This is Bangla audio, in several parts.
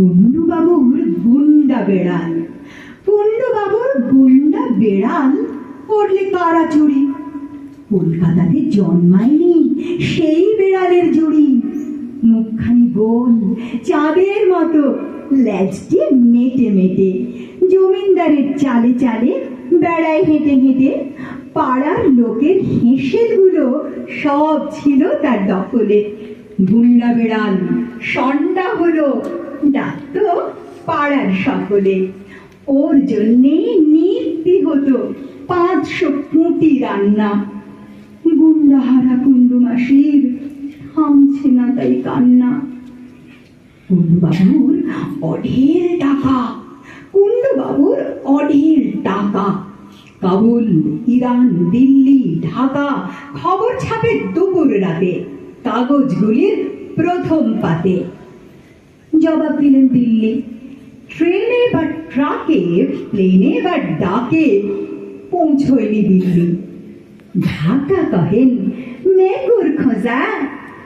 কুণ্ডুবাবুর গুন্ডা বেড়াল। কুণ্ডুবাবুর গুন্ডা বেড়াল পড়লে কারা চুরি? কলকাতাতে জন্মায়নি সেই বেড়ালের জুড়ি। মুখখানি গোল, চাঁদের মতো, ল্যাজটি মেটে মেটে। জমিনদারের চালে চালে, বেড়ায় হেঁটে হেঁটে পাড়ার লোকের হেঁসেলগুলো সব ছিল তার দখলে। গুন্ডা বেড়াল, সন্ডা হলো ডাকত পাড়ার সকলে। ওর জন্যেই নিত্যি হতো পাঁচশো পুঁটি রান্না। গুন্ডাহারা কুণ্ডু মাসির থামছে না তাই কান্না। কুণ্ডুবাবুর অঢেল টাকা। কুণ্ডুবাবুর অঢেল টাকা। কাবুল, ইরান, দিল্লি, ঢাকা খবর ছাপে দুপুর রাতে। কাগজগুলির প্রথম পাতে। জবাব দিলেন দিল্লি ট্রেনে বা ট্রাকে প্লেনে বা ডাকে পৌঁছয়নি দিল্লি ঢাকা কহেন মেঘুর খোঁজা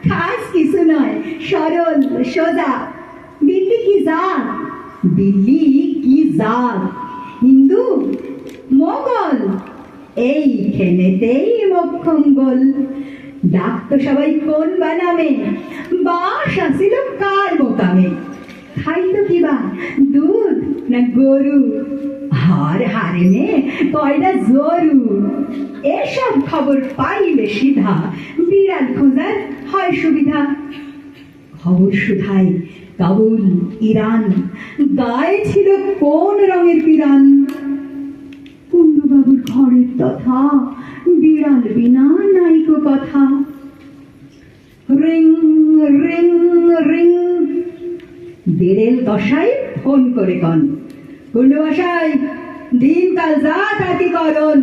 খাস কিছু নয় সরল সোজা দিল্লি কি জাত দিল্লি কি জাত হিন্দু মোগল এই খেনেতেই মক্ষঙ্গল ডাকতো সবাই কোন বানামে? বাস আসিল বোতামে খাইতো কিবা? দুধ না গরু? হার হারে নে কয়টা জরু? এসব খবর পাইলে সিধা, বিড়াল খোঁজার হয় সুবিধা। খবর শুধাই কাবুল, ইরান, গায়ে ছিল কোন রঙের পিরান? কুণ্ডুবাবুর ঘরের তথা, বিড়াল বিনা নাইকো কথা। রিং রিং বেরেল কষাই ফোন করে কন। কুণ্ডু মশাই দিন কাল যা তাতি করন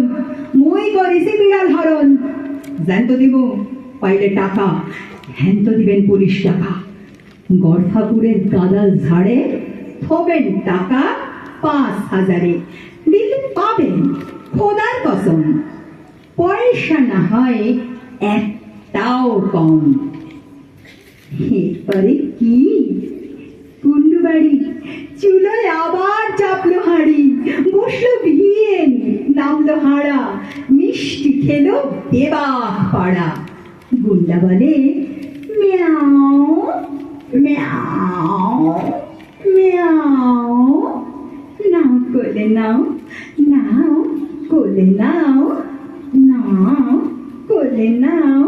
মুই করিছি বিড়াল হরণ। জ্যান্ত দিব পাইলে টাকা হ্যান্ত দিবেন পুলিশ টাকা। গর্থাপুরের গাদাল ঝাড়ে থবেন টাকা পাঁচ হাজারে। দিলে পাবেন খোদার কসম। পয়সা না হয় একটাও কম। এরপরে কি চুলোয় আবার চাপলো হাঁড়ি, বসল ভিয়েন নামলো হাঁড়া, মিষ্টি খেলো দেবাক পাড়া। গুন্ডা বলে, মিয়াও মিয়াও মিয়াও নাও কোলে নাও নাও কোলে নাও নাও কোলে নাও